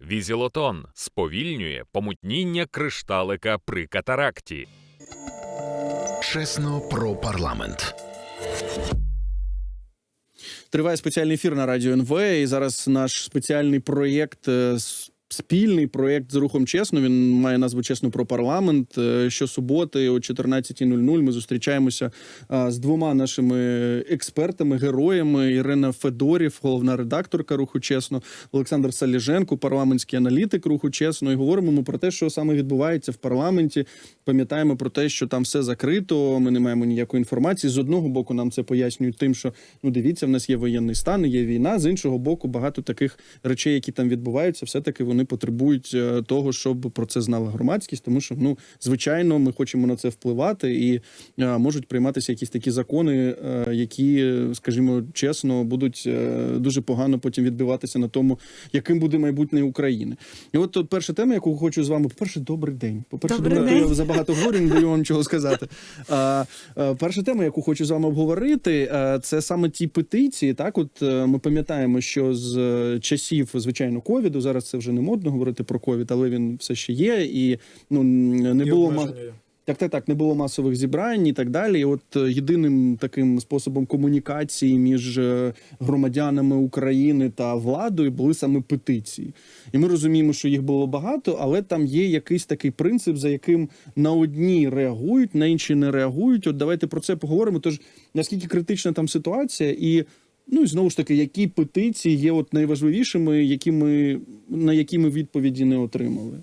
Візілотон сповільнює помутніння кришталика при катаракті. Чесно про парламент. Триває спеціальний ефір на радіо НВ. І зараз наш спеціальний проєкт. е, Спільний проєкт з рухом чесно. Він має назву Чесно про парламент. Е, Щосуботи о 14.00 ми зустрічаємося з двома нашими експертами, героями. Ірина Федорів, головна редакторка руху чесно, Олександр Саліженко, парламентський аналітик руху чесно. І говоримо ми про те, що саме відбувається в парламенті. Пам'ятаємо про те, що там все закрито. Ми не маємо ніякої інформації. З одного боку, нам це пояснюють тим, що ну дивіться, в нас є воєнний стан, є війна. З іншого боку, багато таких речей, які там відбуваються, все таки вони потребують е, того, щоб про це знала громадськість. Тому що ну звичайно, ми хочемо на це впливати, і е, можуть прийматися якісь такі закони, е, які, скажімо чесно, будуть дуже погано потім відбиватися на тому, яким буде майбутнє України. І от перша тема, яку хочу з вами. По перше, добрий день. По перше, я забагато говорю, не даю вам нічого сказати. А, перша тема, яку хочу з вами обговорити, це саме ті петиції. Так, от ми пам'ятаємо, що з часів, звичайно, ковіду зараз це вже не модно говорити про ковід, але він все ще є, і ну не І було ма- так, так, так, не було масових зібрань і так далі. І от е, єдиним таким способом комунікації між е, громадянами України та владою були саме петиції. І ми розуміємо, що їх було багато, але там є якийсь такий принцип, за яким на одні реагують, на інші не реагують. От давайте про це поговоримо. Тож наскільки критична там ситуація, і ну і знову ж таки, які петиції є от найважливішими, які ми на які ми відповіді не отримали.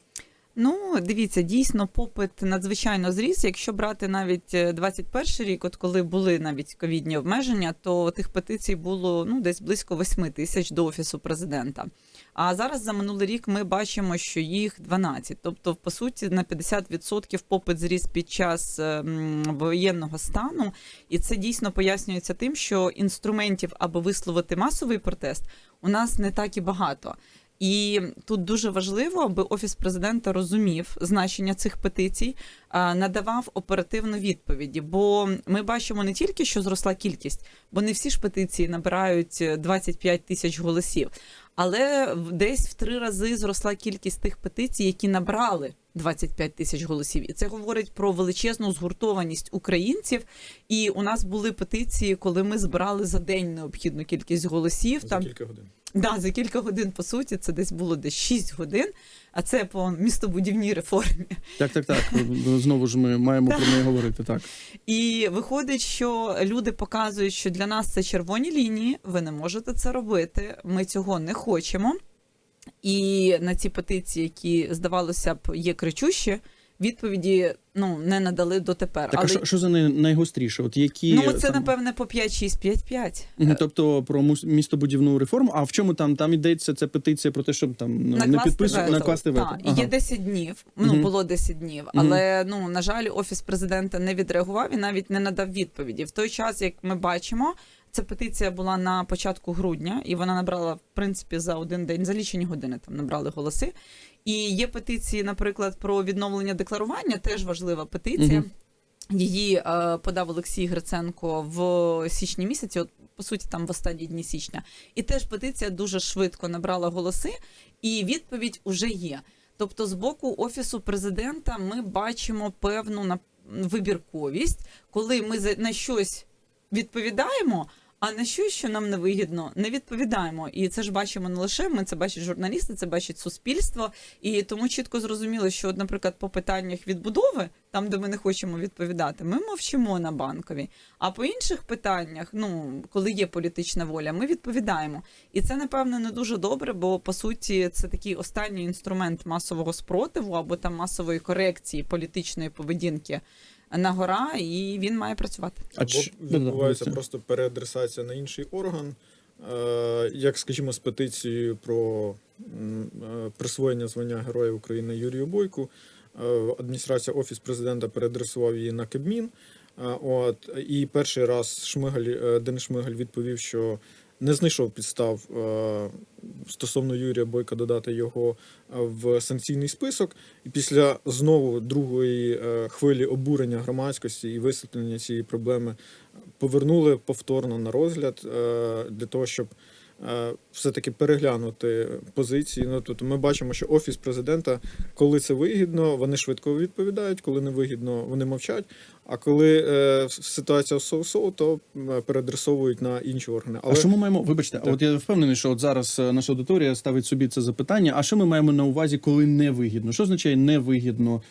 Ну, дивіться, дійсно, попит надзвичайно зріс. Якщо брати навіть е, 21 рік, от коли були навіть ковідні обмеження, то тих петицій було ну десь близько 8 тисяч до офісу президента. А зараз за минулий рік ми бачимо, що їх 12. Тобто, по суті, на 50% попит зріс під час е, воєнного стану, і це дійсно пояснюється тим, що інструментів, аби висловити масовий протест, у нас не так і багато. І тут дуже важливо, аби офіс президента розумів значення цих петицій, надавав оперативну відповіді. Бо ми бачимо не тільки, що зросла кількість, бо не всі ж петиції набирають е, 25 тисяч голосів, але десь в три рази зросла кількість тих петицій, які набрали 25 тисяч голосів. І це говорить про величезну згуртованість українців. І у нас були петиції, коли ми збирали за день необхідну кількість голосів. за Там кілька годин. Да, за кілька годин, по суті, це десь було десь 6 годин, а це по містобудівній реформі. Так, так, так. Знову ж ми маємо про неї говорити. Так. І виходить, що люди показують, що для нас це червоні лінії, ви не можете це робити, ми цього не хочемо. І на ці петиції, які здавалося б є кричущі, відповіді ну не надали дотепер. Так, а що, що за най- найгостріше? От які ну це там- напевне по 5-6-5-5. Мгм, Тобто про мус- містобудівну реформу. А в чому там? Там йдеться ця петиція про те, щоб там ну, не підписувати накласти вето. Так, і є 10 днів. Ну Мгм. було 10 днів. Але ну на жаль, офіс президента не відреагував і навіть не надав відповіді. В той час, як ми бачимо, ця петиція була на початку грудня, і вона набрала в принципі за один день, за лічені години там набрали голоси. І є петиції, наприклад, про відновлення декларування, теж важлива петиція. Мгм. Її е, подав Олексій Гриценко в січні місяці, от по суті, там в останні дні січня. І теж петиція дуже швидко набрала голоси, і відповідь уже є. Тобто, з боку офісу президента ми бачимо певну вибірковість, коли ми на щось відповідаємо. А на щось, що нам не вигідно, не відповідаємо. І це ж бачимо не лише ми, це бачать журналісти, це бачить суспільство. І тому чітко зрозуміло, що, наприклад, по питаннях відбудови, там, де ми не хочемо відповідати, ми мовчимо на банковій. А по інших питаннях, ну коли є політична воля, ми відповідаємо. І це напевно не дуже добре, бо по суті це такий останній інструмент масового спротиву або там масової корекції політичної поведінки на гора, і він має працювати. А Або відбувається просто переадресація на інший орган, е, як, скажімо, з петицією про е, присвоєння звання Героя України Юрію Бойку. Е, Адміністрація Офіс президента переадресував її на Кабмін. Е, От, і перший раз Шмигаль, е, Денис Шмигаль відповів, що не знайшов підстав е, стосовно Юрія Бойка додати його е, в санкційний список. І після знову другої е, хвилі обурення громадськості і висвітлення цієї проблеми повернули повторно на розгляд для того, щоб все-таки переглянути позиції. Ну тобто ми бачимо, що офіс президента, коли це вигідно, вони швидко відповідають, коли не вигідно, вони мовчать. А коли е, ситуація соу-соу, то е, переадресовують на інші органи. А що ми маємо? Вибачте, Так. от я впевнений, що от зараз е, наша аудиторія ставить собі це запитання. А що ми маємо на увазі, коли невигідно? Що означає невигідно,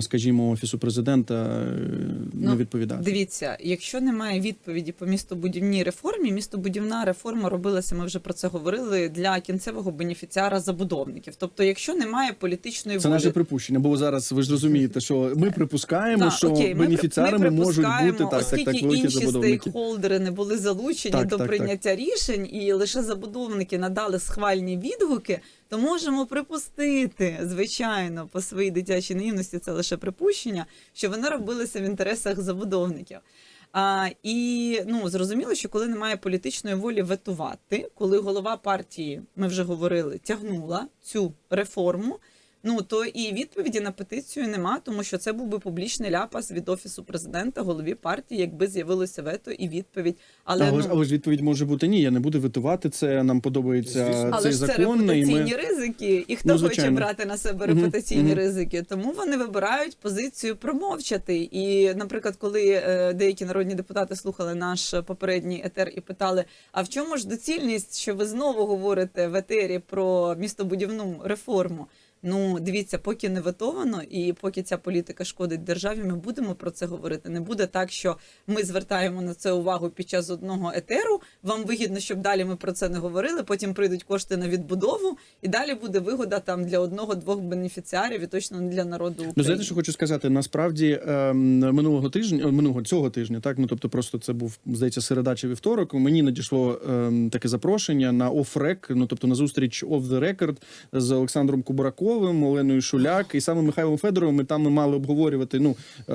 скажімо, офісу президента е, не Ну, відповідати? Дивіться, якщо немає відповіді по містобудівній реформі, містобудівна реформа робилася, ми вже про це говорили, для кінцевого бенефіціара забудовників. Тобто, якщо немає політичної Це волі, наше припущення, бо зараз ви ж розумієте, що ми припускаємо, Так, що окей, ми при- бенефіціарами ми можуть бути так, так, оскільки так, великі інші забудовники. стейкхолдери не були залучені Так, до так, прийняття рішень, і лише забудовники надали схвальні відгуки, то можемо припустити, звичайно, по своїй дитячій наївності це лише припущення, що вони робилися в інтересах забудовників. А, і ну зрозуміло, що коли немає політичної волі ветувати, коли голова партії, ми вже говорили, тягнула цю реформу. Ну то і відповіді на петицію нема, тому що це був би публічний ляпас від офісу президента, голові партії, якби з'явилося вето і відповідь. Але, Але, ну, але ж відповідь може бути ні, я не буду витувати це. Нам подобається але цей ж це закон. І репутаційні ми ризики, і хто Ну, хоче брати на себе репутаційні мгм. ризики, тому вони вибирають позицію промовчати. І, наприклад, коли е, деякі народні депутати слухали наш попередній етер і питали: а в чому ж доцільність, що ви знову говорите в етері про містобудівну реформу? Ну, дивіться, поки не ветовано, і поки ця політика шкодить державі, ми будемо про це говорити. Не буде так, що ми звертаємо на це увагу під час одного етеру. Вам вигідно, щоб далі ми про це не говорили. Потім прийдуть кошти на відбудову, і далі буде вигода там для одного-двох бенефіціарів і точно не для народу України. Ну, знаєте, що хочу сказати? Насправді ем, минулого тижня, минулого цього тижня, так ну тобто, просто це був здається середа чи вівторок. Мені надійшло ем, таке запрошення на оф-рек, ну тобто на зустріч off the record з Олександром Кубраковим, Оленою Шуляк і саме Михайлом Федоровим. Ми там мали обговорювати. Ну е,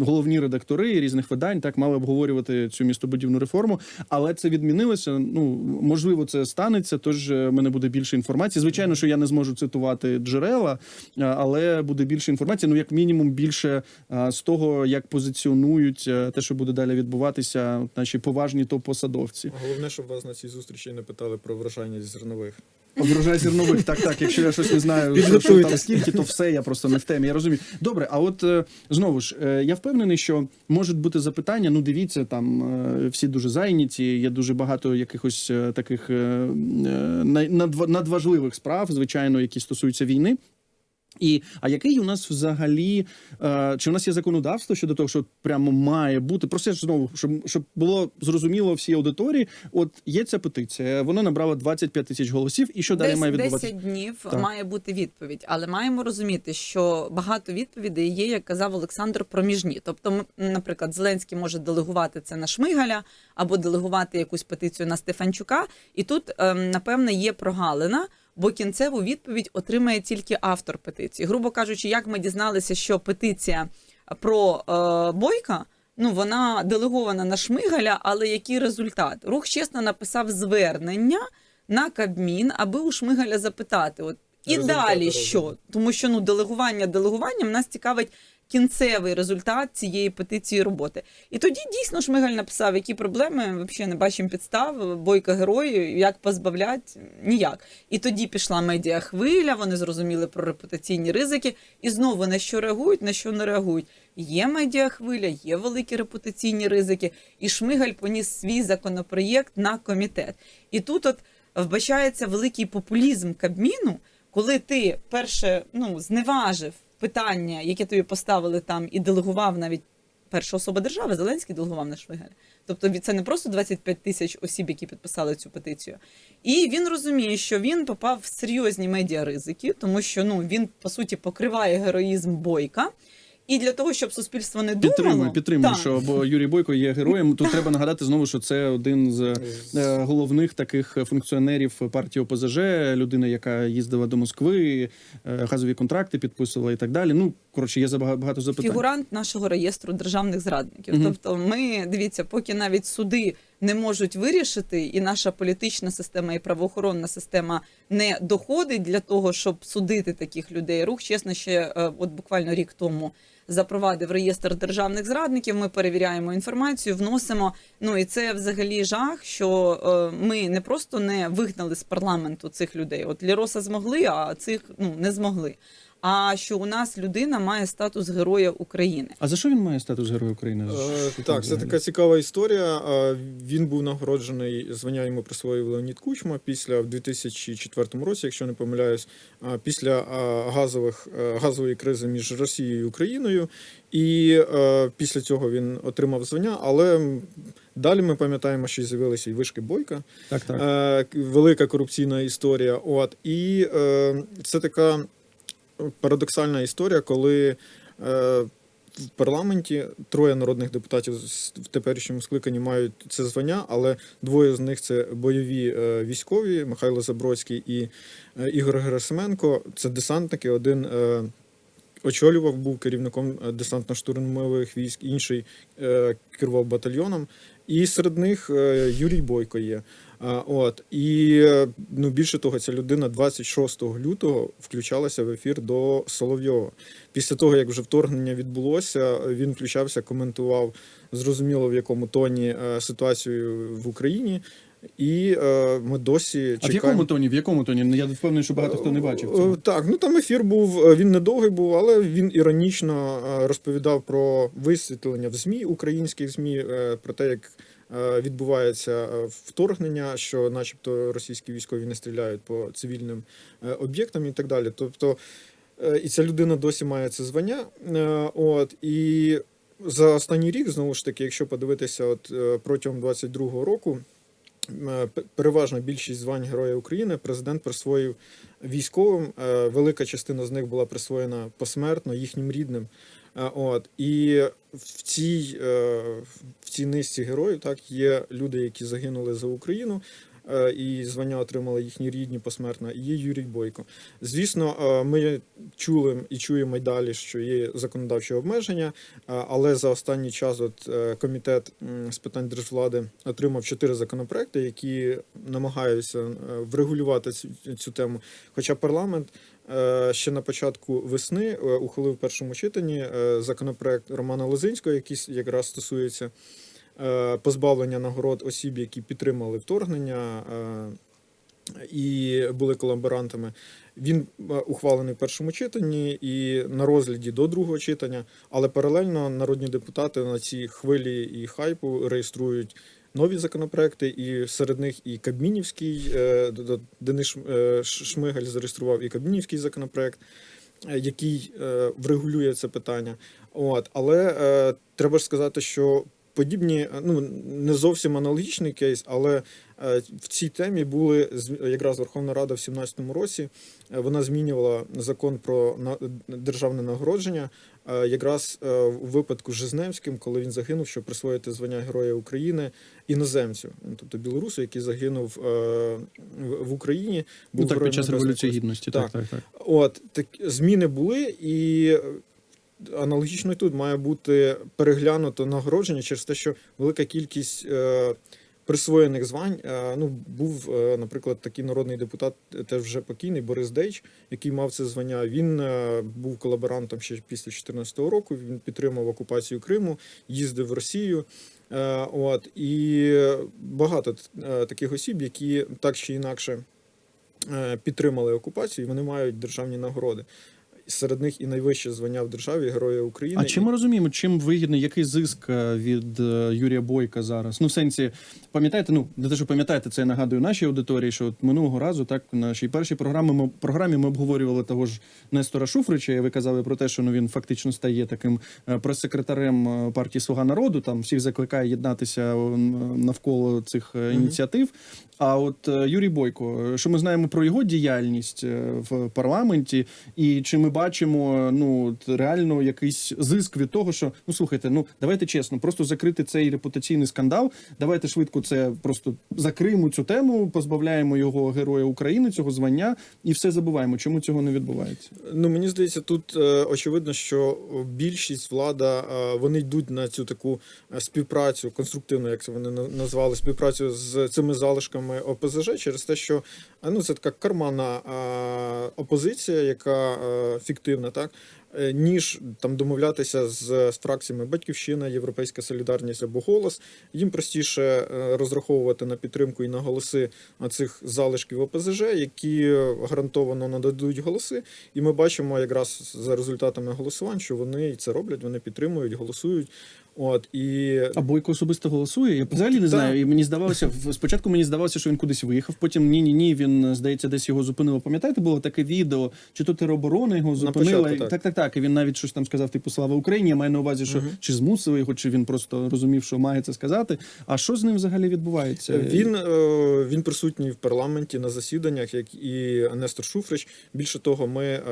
головні редактори різних видань так мали обговорювати цю містобудівну реформу, але це відмінилося. Ну можливо, це станеться. Тож е, в мене буде більше інформації. Звичайно, що я не зможу цитувати джерела, е, але буде більше інформації. Ну як мінімум, більше з того, як позиціонують те, що буде далі відбуватися, наші поважні топ-посадовці. Головне, щоб вас на цій зустрічі не питали про вражання зернових. Врожай зернових, так, так. Якщо я щось не знаю, що, що там скільки, то все, я просто не в темі. Я розумію. Добре, а от е, знову ж, е, я впевнений, що можуть бути запитання. Ну, дивіться, там е, всі дуже зайняті, є дуже багато якихось таких надважливих справ, звичайно, які стосуються війни. І а який у нас взагалі е, чи у нас є законодавство щодо того, що прямо має бути просто ж знову, щоб, щоб було зрозуміло всій аудиторії? От є ця петиція, вона набрала 25 тисяч голосів, і що далі Десь має відбуватися? 10 днів Так. має бути відповідь, але маємо розуміти, що багато відповідей є, як казав Олександр, проміжні. Тобто, наприклад, Зеленський може делегувати це на Шмигаля або делегувати якусь петицію на Стефанчука. І тут, ем, напевне, є прогалина. Бо кінцеву відповідь отримає тільки автор петиції. Грубо кажучи, як ми дізналися, що петиція про е, Бойка, ну вона делегована на Шмигаля, але який результат? Рух чесно написав звернення на Кабмін, аби у Шмигаля запитати: от і Результати далі що? Тому що ну делегування делегуванням нас цікавить кінцевий результат цієї петиції роботи. І тоді дійсно Шмигаль написав, які проблеми взагалі не бачимо підстав, бойка герої, як позбавлять ніяк. І тоді пішла медіахвиля, вони зрозуміли про репутаційні ризики, і знову на що реагують, на що не реагують. Є медіахвиля, є великі репутаційні ризики, і Шмигаль поніс свій законопроєкт на комітет. І тут от вбачається великий популізм Кабміну, коли ти перше ну, зневажив питання, яке тобі поставили там, і делегував навіть перша особа держави, Зеленський делегував на Шмигаля. Тобто це не просто 25 тисяч осіб, які підписали цю петицію. І він розуміє, що він попав в серйозні медіаризики, тому що ну він по суті покриває героїзм бойка. І для того, щоб суспільство не думало, Підтримую, підтримую, Так. що бо Юрій Бойко є героєм. Тут треба нагадати знову, що це один з е, головних таких функціонерів партії ОПЗЖ, людина, яка їздила до Москви, е, газові контракти підписувала і так далі. Ну коротше, є забага- багато запитань. фігурант нашого реєстру державних зрадників. Мгм. Тобто, ми дивіться, поки навіть суди не можуть вирішити, і наша політична система і правоохоронна система не доходить для того, щоб судити таких людей. Рух чесно ще е, от буквально рік тому запровадив реєстр державних зрадників. Ми перевіряємо інформацію, вносимо. Ну і це взагалі жах, що е, ми не просто не вигнали з парламенту цих людей. От Ліроса змогли, а цих ну не змогли. А що у нас людина має статус Героя України. А за що він має статус Героя України? Е, Так, це така цікава історія. Він був нагороджений, звання йому присвоїв Леонід Кучма після в 2004 році, якщо не помиляюсь, після газових е, газової кризи між Росією і Україною. І е, після цього він отримав звання. Але далі ми пам'ятаємо, що з'явилися і вишки Бойка. Так, так. Е, велика корупційна історія. От і е, це така парадоксальна історія, коли е, в парламенті троє народних депутатів в теперішньому скликанні мають це звання, але двоє з них це бойові е, військові Михайло Забродський і е, Ігор Герасименко. Це десантники. Один очолював, був керівником десантно-штурмових військ, інший керував батальйоном. І серед них Юрій Бойко є. А, От і е, ну більше того, ця людина 26 лютого включалася в ефір до Соловйова. Після того, як вже вторгнення відбулося, він включався, коментував зрозуміло в якому тоні е, ситуацію в Україні. І е, ми досі А в якому тоні? В якому тоні? Я впевнений, що багато хто не бачив Е, цього. Так, ну там ефір був. е, Він недовгий був, але він іронічно е, розповідав про висвітлення в ЗМІ українських ЗМІ, е, про те, як е, відбувається е, вторгнення, що, начебто, російські військові не стріляють по цивільним е, об'єктам і так далі. Тобто, е, і ця людина досі має це звання. Е, От і за останній рік, знову ж таки, якщо подивитися, от е, протягом 22-го року. е, Переважна більшість звань Героя України президент присвоїв військовим. Е, Велика частина з них була присвоєна посмертно їхнім рідним. Е, От і в цій, е, в цій низці героїв так є люди, які загинули за Україну. Е, І звання отримали їхні рідні посмертно. І є Юрій Бойко. Звісно, е, ми чули і чуємо й далі, що є законодавчі обмеження, е, але за останній час от комітет з питань держвлади отримав чотири законопроекти, які намагаються врегулювати цю, тему. Хоча парламент ще на початку весни ухвалив в першому читанні законопроект Романа Лозинського, який якраз стосується позбавлення нагород осіб, які підтримали вторгнення. е, І були колаборантами. Він е, ухвалений в першому читанні і на розгляді до другого читання. Але паралельно народні депутати на цій хвилі і хайпу реєструють нові законопроекти, і серед них і Кабмінівський, е, Денис е, Шмигаль зареєстрував і Кабмінівський законопроект, е, який е, врегулює це питання. От, але е, треба ж сказати, що подібні, е, ну не зовсім аналогічний кейс, але е, в цій темі були якраз Верховна Рада в 2017 році. е, Вона змінювала закон про державне нагородження. Якраз у випадку з Жизневським, коли він загинув, щоб присвоїти звання Героя України іноземцю, ну, тобто білорусу, який загинув в Україні, був Ну так, під час Революції Гідності. Так. Так, так, так. От так зміни були, і аналогічно тут має бути переглянуто нагородження через те, що велика кількість е, присвоєних звань. Е, ну був, е, наприклад, такий народний депутат, теж вже покійний Борис Дейч, який мав це звання. Він був колаборантом ще після 2014 року. Він підтримав окупацію Криму, їздив в Росію. От і багато таких осіб, які так чи інакше підтримали окупацію, і вони мають державні нагороди. Серед них і найвище звання в державі Героя України. А чи ми розуміємо, чим вигідний, який зиск е, від е, Юрія Бойка зараз? Ну, в сенсі, пам'ятаєте, ну не те, що пам'ятаєте, це я нагадую нашій аудиторії, що от минулого разу, так в нашій першій програмі ми програмі ми обговорювали того ж Нестора Шуфрича, і ви казали про те, що ну він фактично стає таким е, прес-секретарем партії Слуга народу. Там всіх закликає єднатися навколо цих ініціатив. А от Юрій Бойко, що ми знаємо про його діяльність в парламенті, і чи ми побачимо ну реально якийсь зиск від того, що ну слухайте, ну давайте чесно, просто закрити цей репутаційний скандал. Давайте швидко це просто закриємо цю тему, позбавляємо його героя України, цього звання, і все забуваємо. Чому цього не відбувається? Ну мені здається, тут е, очевидно, що більшість влада е, вони йдуть на цю таку е, співпрацю конструктивну, як це вони назвали, співпрацю з цими залишками ОПЗЖ через те, що ну це така карманна е, опозиція, яка фіктивна, так. Е, Ніж там домовлятися з, з фракціями Батьківщина, Європейська Солідарність або голос, їм простіше е, розраховувати на підтримку і на голоси цих залишків ОПЗЖ, які гарантовано нададуть голоси. І ми бачимо якраз за результатами голосувань, що вони це роблять, вони підтримують, голосують. От і А Бойко особисто голосує. Я взагалі не знаю. І мені здавалося, спочатку мені здавалося, що він кудись виїхав. Потім ні, ні, ні. Він здається, десь його зупинило. Пам'ятаєте, було таке відео, чи то тероборона його зупинила. початку, так. так, так, так. І він навіть щось там сказав, типу слава Україні. Я маю на увазі, що Мгм. чи змусили його, чи він просто розумів, що має це сказати. А що з ним взагалі відбувається? Він, е, він присутній в парламенті на засіданнях, як і Нестор Шуфрич. Більше того, ми е,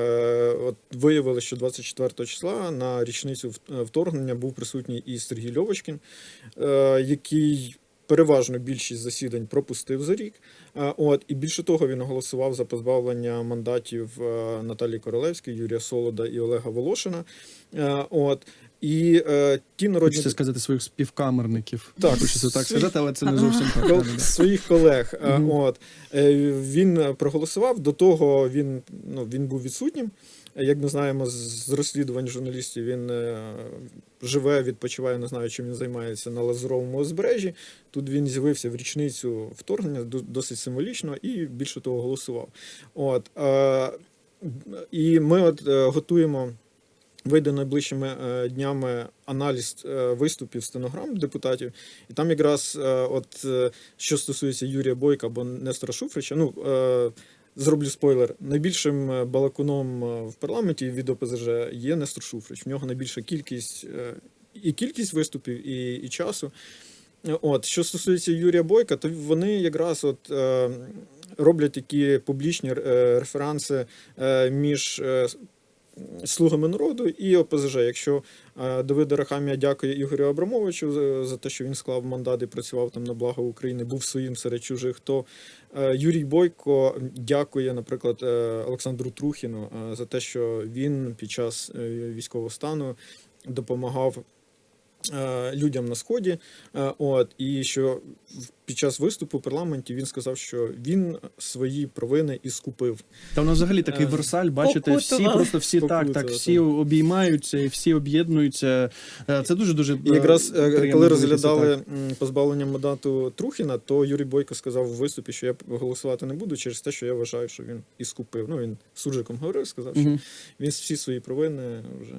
от виявили, що 24 числа на річницю вторгнення був присутній і Сергій Льовочкін, е, який переважно більшість засідань пропустив за рік. От і більше того, він голосував за позбавлення мандатів е, Наталії Королевської, Юрія Солода і Олега Волошина. Е, От і е, ті народні Хочеться сказати своїх співкамерників. Так. Хочеться так сказати, але це не зовсім так. кол- своїх колег. Е. От Е, він проголосував. До того він ну він був відсутнім. Як ми знаємо з розслідувань журналістів, він живе, відпочиває, не знаю, чим він займається на Лазуровому узбережжі. Тут він з'явився в річницю вторгнення, досить символічно, і більше того голосував. От е, і ми от е, готуємо. Вийде найближчими е, днями аналіз виступів стенограм депутатів, і там якраз, от що стосується Юрія Бойка або Нестора Шуфрича, ну зроблю спойлер. Найбільшим е, балакуном е, в парламенті від ОПЗЖ є Нестор Шуфрич. В нього найбільша кількість е, і кількість виступів, і, і часу. От що стосується Юрія Бойка, то вони якраз от роблять такі публічні референси між. Е, Слугами народу і ОПЗЖ. Якщо Давида Рахамія дякує Ігорю Абрамовичу за, те, що він склав мандат і працював там на благо України, був своїм серед чужих, то е, Юрій Бойко дякує, наприклад, е, Олександру Трухіну е, за те, що він під час е, військового стану допомагав. Е, Людям на сході, Е, от і що в- під час виступу в парламенті він сказав, що він свої провини і скупив. Та воно взагалі такий Е, версаль, бачите, всі просто всі так, так, всі обіймаються і всі об'єднуються. Це дуже дуже І якраз коли розглядали так. позбавлення мандату Трухіна, то Юрій Бойко сказав у виступі, що я голосувати не буду через те, що я вважаю, що він і скупив. Ну він суржиком говорив, сказав, що він всі свої провини вже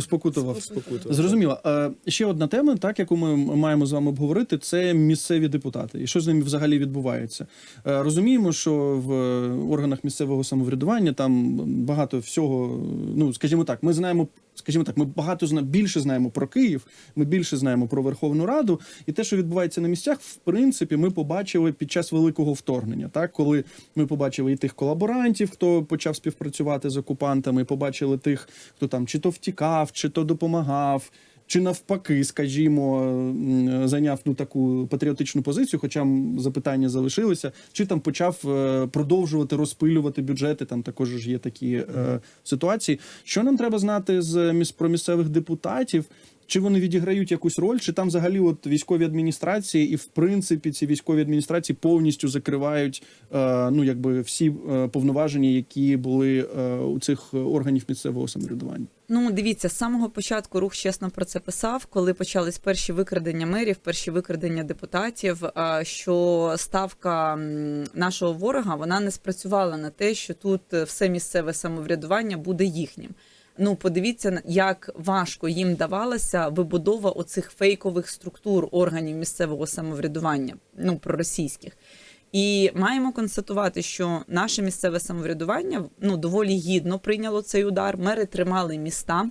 спокутував. спокутував. Зрозуміло. Е, Ще одна тема, так яку ми маємо з вами обговорити, це місцеві депутати. І що з ними взагалі відбувається? Е, Розуміємо, що в органах місцевого самоврядування там багато всього. Ну скажімо так, ми знаємо. Скажімо так, ми багато зна більше знаємо про Київ, ми більше знаємо про Верховну Раду, і те, що відбувається на місцях, в принципі, ми побачили під час великого вторгнення. Так, коли ми побачили і тих колаборантів, хто почав співпрацювати з окупантами, побачили тих, хто там чи то втікав, чи то допомагав. Чи навпаки, скажімо, зайняв ну таку патріотичну позицію, хоча запитання залишилися, чи там почав е, продовжувати розпилювати бюджети? Там також ж є такі е, ситуації. Що нам треба знати з про місцевих депутатів? Чи вони відіграють якусь роль, чи там взагалі от військові адміністрації, і в принципі ці військові адміністрації повністю закривають е, ну якби всі е, повноваження, які були е, у цих органів місцевого самоврядування? Ну, дивіться, з самого початку рух чесно про це писав, коли почались перші викрадення мерів, перші викрадення депутатів. Що ставка нашого ворога вона не спрацювала на те, що тут е, все місцеве самоврядування буде їхнім. Ну, подивіться, як важко їм давалася вибудова оцих фейкових структур органів місцевого самоврядування, ну проросійських. І маємо констатувати, що наше місцеве самоврядування ну доволі гідно прийняло цей удар. Мери тримали міста.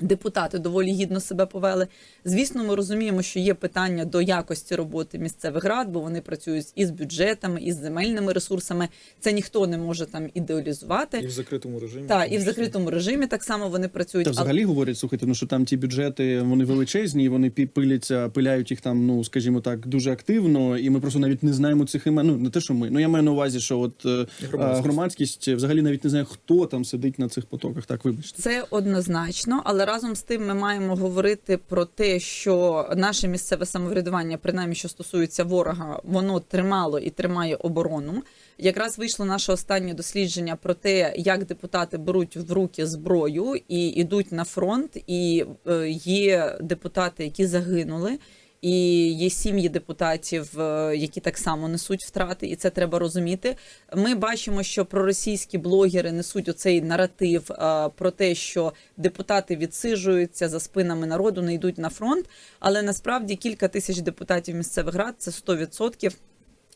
Депутати доволі гідно себе повели. Звісно, ми розуміємо, що є питання до якості роботи місцевих рад, бо вони працюють із бюджетами, із земельними ресурсами. Це ніхто не може там ідеалізувати. І в закритому режимі. Так, і в закритому режимі так само вони працюють. Та Але- взагалі говорять, слухайте, ну що там ті бюджети вони величезні, вони пиляться, пиляють їх там, ну скажімо так, дуже активно, і ми просто навіть не знаємо цих імен. Ну не те, що ми. Ну я маю на увазі, що от е, Громадськість. громадськість взагалі навіть не знає, хто там сидить на цих потоках. Так, вибачте. Це однозначно, але разом з тим ми маємо говорити про те, що наше місцеве самоврядування, принаймні що стосується ворога, воно тримало і тримає оборону. Якраз вийшло наше останнє дослідження про те, як депутати беруть в руки зброю і йдуть на фронт. І е, є депутати, які загинули. І є сім'ї депутатів, е, які так само несуть втрати, і це треба розуміти. Ми бачимо, що проросійські блогери несуть оцей наратив е, про те, що депутати відсижуються за спинами народу, не йдуть на фронт. Але насправді кілька тисяч депутатів місцевих рад це 100%.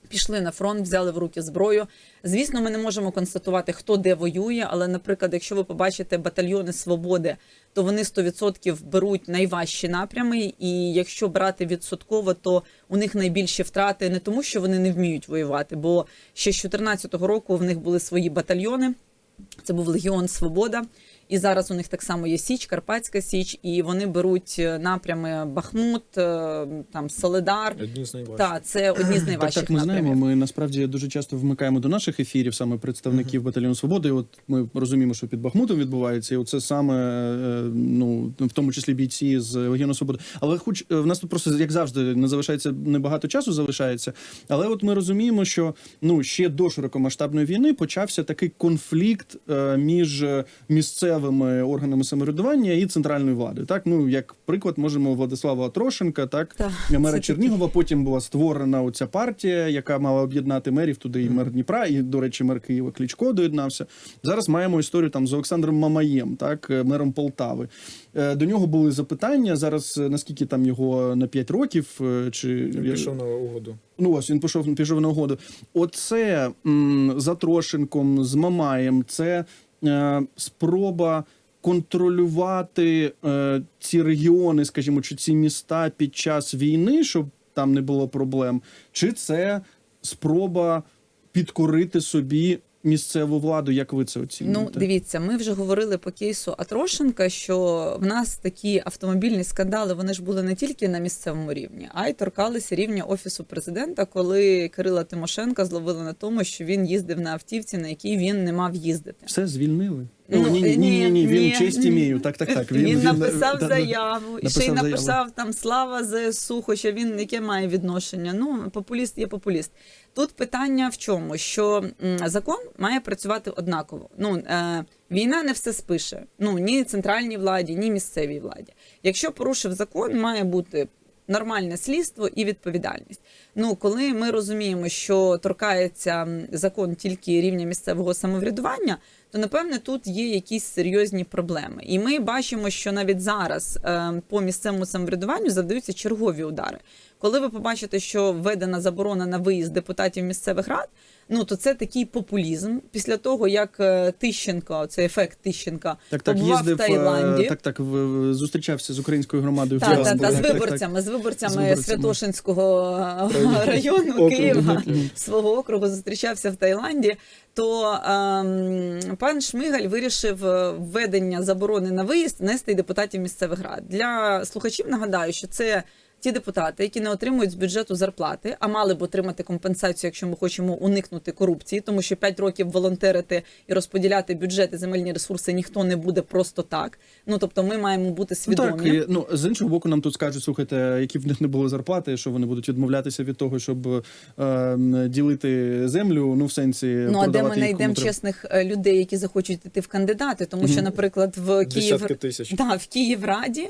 Пішли на фронт, взяли в руки зброю. Звісно, ми не можемо констатувати, хто де воює. Але, наприклад, якщо ви побачите батальйони свободи, то вони 100% беруть найважчі напрями. І якщо брати відсотково, то у них найбільші втрати не тому, що вони не вміють воювати, бо ще з 2014 року в них були свої батальйони. Це був Легіон Свобода. І зараз у них так само є Січ, Карпатська Січ, і вони беруть е, напрями Бахмут, е, там Соледар. Одні з найважчих. Так, це одні з Так, найважчих так, ми напрямів. знаємо. Ми насправді дуже часто вмикаємо до наших ефірів саме представників батальйону свободи. І От ми розуміємо, що під Бахмутом відбувається, і оце саме е, ну в тому числі бійці з Легіону Свободи. Але хоч в нас тут просто як завжди не залишається небагато часу, залишається. Але от ми розуміємо, що ну ще до широкомасштабної війни почався такий конфлікт між е, місцевими органами самоврядування і центральною владою. Так, ну як приклад, можемо Владислава Трошенка, так Так, мера Чернігова. Потім була створена оця партія, яка мала об'єднати мерів туди і мер Дніпра, і, до речі, мер Києва Кличко доєднався. Зараз маємо історію там з Олександром Мамаєм, так, е, мером Полтави. Е, До нього були запитання. Зараз е, наскільки там його на 5 років, чи Він пішов на угоду. Ну ось він пішов, пішов на угоду. Оце м, за Трошенком, з Мамаєм, це спроба контролювати е, ці регіони, скажімо, чи ці міста під час війни, щоб там не було проблем, чи це спроба підкорити собі місцеву владу? Як ви це оцінюєте? Ну, дивіться, ми вже говорили по кейсу Атрошенка, що в нас такі автомобільні скандали вони ж були не тільки на місцевому рівні, а й торкалися рівня офісу президента, коли Кирила Тимошенка зловили на тому, що він їздив на автівці, на якій він не мав їздити. Все звільнили. Ну, ні, ні, ні, ні, ні, він ні, честь ні. імею. Так, так, так. Він, е, написав да. заяву, і ще й написав заяву. там слава ЗСУ, хоча він яке має відношення. Ну, популіст є популіст. Тут питання в чому? Що закон має працювати однаково. Ну, е, війна не все спише. Ну, ні центральній владі, ні місцевій владі. Якщо порушив закон, має бути. Нормальне слідство і відповідальність. Ну, коли ми розуміємо, що торкається закон тільки рівня місцевого самоврядування, то напевне тут є якісь серйозні проблеми. І ми бачимо, що навіть зараз е, по місцевому самоврядуванню завдаються чергові удари. Коли ви побачите, що введена заборона на виїзд депутатів місцевих рад, ну то це такий популізм. Після того як е, Тищенко, це ефект Тищенка, Так, так, побував їздив, в Таїланді. е, так, так, в- в- зустрічався з українською громадою в Та, та, з Так, так, так. виборцями, з виборцями З виборцями. Святошинського району. Києва свого округу зустрічався в Таїланді. То ем, пан Шмигаль вирішив е, введення заборони на виїзд нести депутатів місцевих рад. Для слухачів нагадаю, що це. Ті депутати, які не отримують з бюджету зарплати, а мали б отримати компенсацію, якщо ми хочемо уникнути корупції, тому що 5 років волонтерити і розподіляти бюджети, земельні ресурси ніхто не буде просто так. Ну тобто, ми маємо бути Ну, свідомі. так, і, ну з іншого боку, нам тут скажуть, слухайте, які в них не було зарплати, що вони будуть відмовлятися від того, щоб е, ділити землю. Ну в сенсі Ну а де ми знайдемо чесних е, людей, які захочуть йти в кандидати? Тому що, наприклад, в Київ Десятки тисяч. да, в Київраді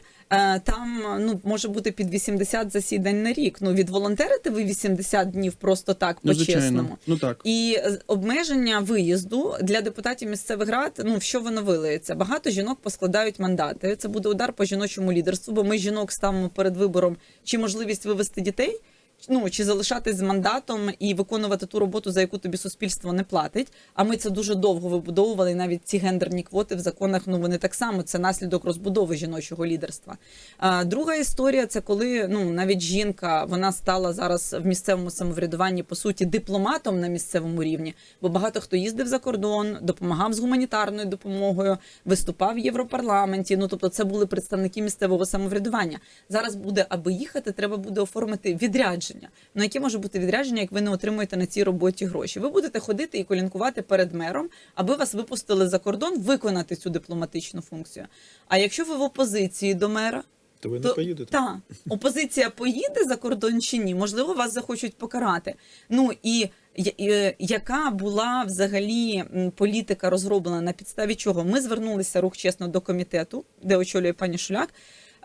там ну може бути під 80 засідань на рік. Ну від волонтерити ви 80 днів просто так, Ну, по чесному. Ну так. І е, обмеження виїзду для депутатів місцевих рад. Ну в що воно вилиється? Багато жінок поскладають мандати. Це буде удар по жіночому лідерству, бо ми жінок ставимо перед вибором чи можливість вивести дітей. Ну чи залишатись з мандатом і виконувати ту роботу, за яку тобі суспільство не платить. А ми це дуже довго вибудовували. І навіть ці гендерні квоти в законах ну вони так само це наслідок розбудови жіночого лідерства. А, друга історія це коли ну навіть жінка вона стала зараз в місцевому самоврядуванні по суті дипломатом на місцевому рівні, бо багато хто їздив за кордон, допомагав з гуманітарною допомогою, виступав в Європарламенті. Ну тобто, це були представники місцевого самоврядування. Зараз буде, аби їхати, треба буде оформити відрядження. Ну яке може бути відрядження, як ви не отримуєте на цій роботі гроші? Ви будете ходити і колінкувати перед мером, аби вас випустили за кордон виконати цю дипломатичну функцію. А якщо ви в опозиції до мера, То ви не то поїдете. Так, опозиція поїде за кордон чи ні? Можливо, вас захочуть покарати. Ну і яка була взагалі політика розроблена на підставі чого? Ми звернулися рух чесно до комітету, де очолює пані Шуляк.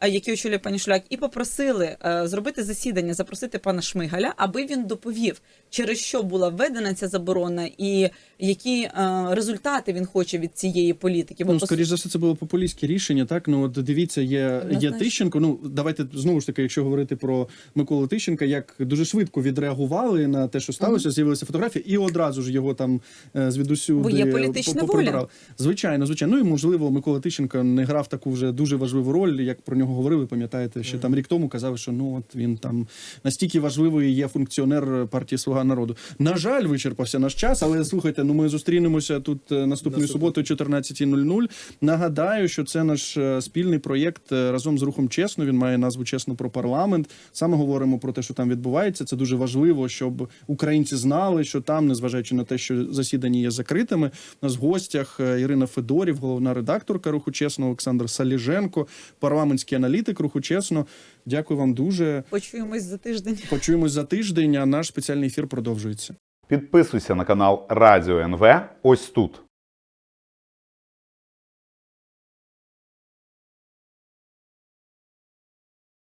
Е, Який очолює пані Шуляк, і попросили е, зробити засідання, запросити пана Шмигаля, аби він доповів, через що була введена ця заборона, і які е, результати він хоче від цієї політики. Ну, скоріш за все, це було популістське рішення. Так, ну от дивіться, є, є Тищенко. Ну давайте знову ж таки, якщо говорити про Миколу Тищенка, як дуже швидко відреагували на те, що сталося, з'явилися фотографії, і одразу ж його там звідусюди Бо є політична воля. Звичайно, звичайно. Ну і можливо, Микола Тищенко не грав таку вже дуже важливу роль, як про нього говорили. Пам'ятаєте, ще там рік тому казали, що ну от він там настільки важливий є функціонер партії Слуга народу. На жаль, вичерпався наш час, але слухайте, ну ми зустрінемося тут е, наступної суботи о 14.00. Нагадаю, що це наш е, спільний проєкт е, разом з рухом чесно. Він має назву Чесно про парламент. Саме говоримо про те, що там відбувається. Це дуже важливо, щоб українці знали, що там, незважаючи на те, що засідання є закритими. У нас в гостях Ірина Федорів, головна редакторка руху чесно, Олександр Саліженко, парламентський аналітик руху чесно. Дякую вам дуже. Почуємось за тиждень. Почуємось за тиждень. А наш спеціальний ефір продовжується. Підписуйся на канал Радіо НВ ось тут.